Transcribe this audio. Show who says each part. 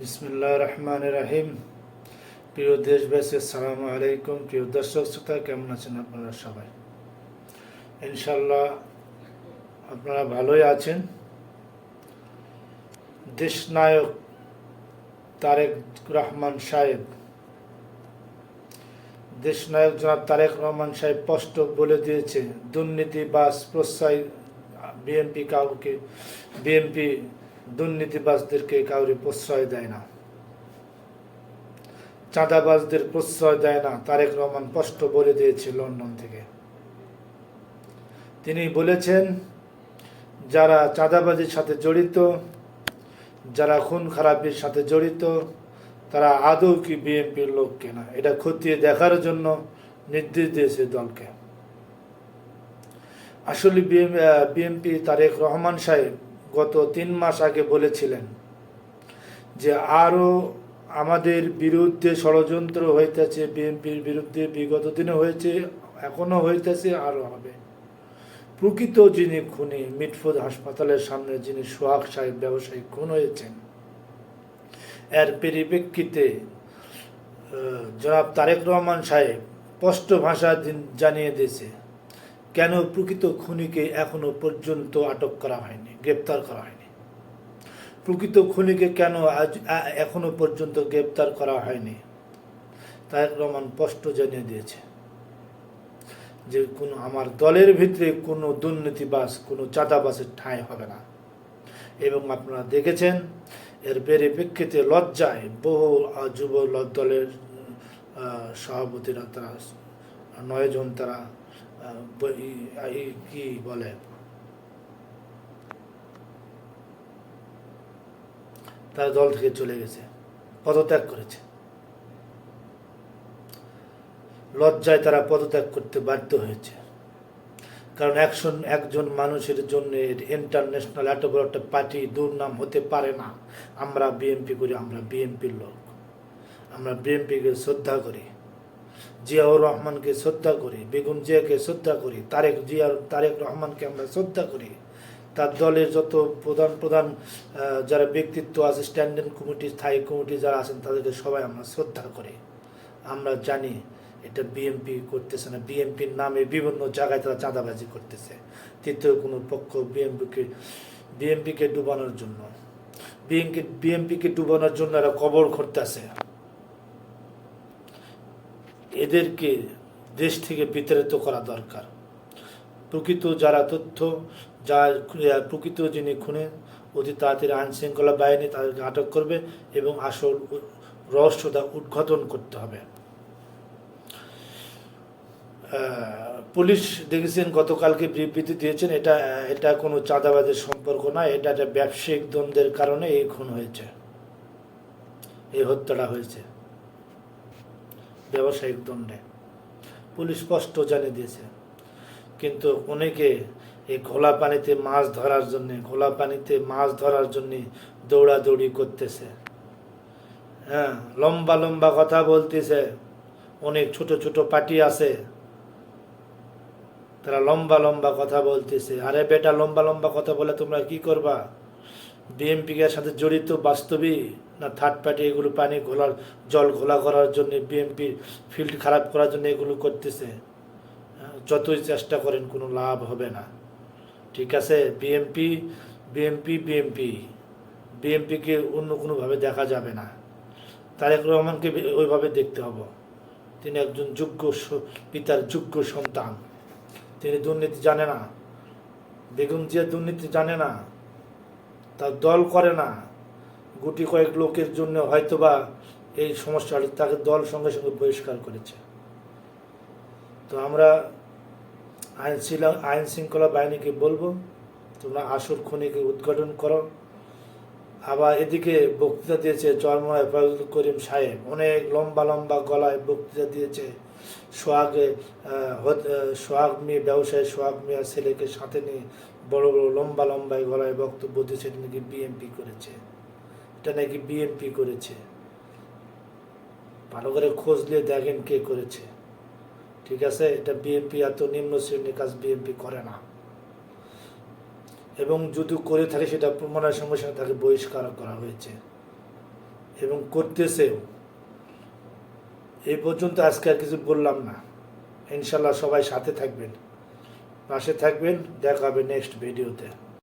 Speaker 1: বিসমুল্লাহ রহমান রাহিম প্রিয় দেশবাসী, আসসালামু আলাইকুম। প্রিয় দর্শক শ্রোতা, কেমন আছেন আপনারা সবাই? ইনশাল্লাহ আপনারা ভালোই আছেন। দেশনায়ক তারেক রহমান সাহেব। দেশনায়ক জনাব তারেক রহমান সাহেব স্পষ্ট বলে দিয়েছে দুর্নীতিবাজ প্রশ্রয়, বিএনপি কাউকে, বিএনপি দুর্নীতিবাজদেরকে কাউরে প্রশ্রয় দেয় না। চাঁদাবাজদের প্রশ্রয় দেয় না, তারেক রহমান স্পষ্ট বলে দিয়েছে লন্ডন থেকে। তিনি বলেছেন, যারা চাঁদাবাজির সাথে জড়িত, যারা খুন খারাপির সাথে জড়িত, তারা আদৌ কি বিএনপির লোক কেনা এটা খতিয়ে দেখার জন্য নির্দেশ দিয়েছে দলকে। আসলে বিএনপি তারেক রহমান সাহেব গত তিন মাস আগে বলেছিলেন যে আরও আমাদের বিরুদ্ধে ষড়যন্ত্র হইতেছে, বিএনপির বিরুদ্ধে বিগত দিনে হয়েছে এখনও হইতেছে, আরও হবে। প্রকৃত যিনি খুনি, মিটফুদ হাসপাতালের সামনে যিনি সোহাগ সাহেব ব্যবসায়ী খুন হয়েছেন, এর পরিপ্রেক্ষিতে জনাব তারেক রহমান সাহেব স্পষ্ট ভাষা জানিয়ে দিয়েছে। কেন প্রকৃত খুনিকে এখনও পর্যন্ত আটক করা হয়নি, গ্রেপ্তার করা হয়নি? প্রকৃত খুনিকে কেন আজ এখনও পর্যন্ত গ্রেপ্তার করা হয়নি? তারেক রহমান স্পষ্ট জানিয়ে দিয়েছে যে কোনো, আমার দলের ভিতরে কোনো দুর্নীতিবাস কোনো চাঁদাবাসের ঠাঁই হবে না। এবং আপনারা দেখেছেন, এর পরিপ্রেক্ষিতে লজ্জায় বহু যুব দলের সভাপতিরা তারা, নয়জন তারা কি বলে। তারা দল থেকে চলে গেছে, পদত্যাগ করেছে। লজ্জায় তারা পদত্যাগ করতে বাধ্য হয়েছে। কারণ একজন একজন মানুষের জন্য ইন্টারন্যাশনাল এত বড় একটা পার্টি দুর্নাম হতে পারে না। আমরা বিএনপি করি, আমরা বিএনপির লোক। আমরা বিএনপিকে শ্রদ্ধা করি। জিয়াউর রহমানকে শ্রদ্ধা করি বেগুন জিয়াকে শ্রদ্ধা করি, তারেক জিয়ার, তারেক রহমানকে আমরা শ্রদ্ধা করি। তার দলের যত প্রধান প্রধান যারা ব্যক্তিত্ব আছে স্ট্যান্ডিং কমিটি, স্থায়ী কমিটি যারা আছেন, তাদেরকে সবাই আমরা শ্রদ্ধা করি। আমরা জানি এটা বিএমপি করতেছে না। বিএমপির নামে বিভিন্ন জায়গায় তারা চাঁদাবাজি করতেছে। তৃতীয় কোনো পক্ষ বিএমপিকে বিএমপিকে ডুবানোর জন্য। বিএমপি বিএমপিকে ডুবানোর জন্য এরা কবর করতেছে এদেরকে দেশ থেকে বিতাড়িত করা দরকার। প্রকৃত যারা তথ্য, যা প্রকৃত যিনি খুনে, অতি তাড়াতাড়ি আইন শৃঙ্খলা বাহিনী তাদেরকে আটক করবে এবং আসল রহস্যতা উদ্ঘাটন করতে হবে। পুলিশ দেখেছেন, গতকালকে বিবৃতি দিয়েছেন, এটা এটা কোনো চাঁদাবাদের সম্পর্ক না, এটা একটা ব্যবসায়িক দ্বন্দ্বের কারণে এই খুন হয়েছে। এই হত্যাটা হয়েছে। ব্যবসায়িক দণ্ডে। পুলিশ স্পষ্ট জানিয়ে দিয়েছে। কিন্তু অনেকে এই ঘোলা পানিতে মাছ ধরার জন্যে, ঘোলা পানিতে মাছ ধরার জন্যে দৌড়াদৌড়ি করতেছে। হ্যাঁ লম্বা লম্বা কথা বলতেছে। অনেক ছোট ছোট পার্টি আছে। তারা লম্বা লম্বা কথা বলতেছে। আরে বেটা, লম্বা লম্বা কথা বলে তোমরা কি করবা? বিএমপিকে সাথে জড়িত বাস্তবই না থার্ড পার্টি এগুলো পানি ঘোলার, জল ঘোলা করার জন্য বিএমপি ফিল্ড খারাপ করার জন্য এগুলো করতেছে। যতই চেষ্টা করেন কোনো লাভ হবে না। ঠিক আছে? বিএমপি বিএমপি বিএমপি বিএমপিকে অন্য কোনোভাবে দেখা যাবে না। তারেক রহমানকে ওইভাবে দেখতে হবে। তিনি একজন যোগ্য পিতার যোগ্য সন্তান। তিনি দুর্নীতি জানে না। বেগুন জিয়া দুর্নীতি জানে না। তার দল করে না। গুটি কয়েক লোকের জন্য হয়তোবা এই সমস্যাটি তাকে দল সঙ্গে সঙ্গে বহিষ্কার করেছে। তো আমরা আইন আইন শৃঙ্খলা বাহিনীকে বলব, তোমরা আসল খনিকে উদ্ঘাটন করো। আবার এদিকে বক্তৃতা দিয়েছে চরময় ফজল করিম সাহেব। অনেক লম্বা লম্বা গলায় বক্তৃতা দিয়েছে সোহাগে সোহাগ মেয়ে, ব্যবসায়ী সোহাগ মেয়ের ছেলেকে সাথে নিয়ে বড় বড় লম্বা লম্বায় গলায় বক্তব্য দিয়েছে, এটা নাকি বিএমপি করেছে। এটা নাকি বিএমপি করেছে। ভালো করে খোঁজ দিয়ে দেখেন কে করেছে। ঠিক আছে? এটা বিএনপি এত নিম্ন শ্রেণির কাজ বিএনপি করে না। এবং যদি করে থাকে, সেটা প্রমাণের সঙ্গে সঙ্গে তাকে বহিষ্কার করা হয়েছে। এবং করতেছেও। এই পর্যন্ত আজকে আর কিছু বললাম না। ইনশাল্লাহ সবাই সাথে থাকবেন। পাশে থাকবেন দেখা নেক্সট ভিডিওতে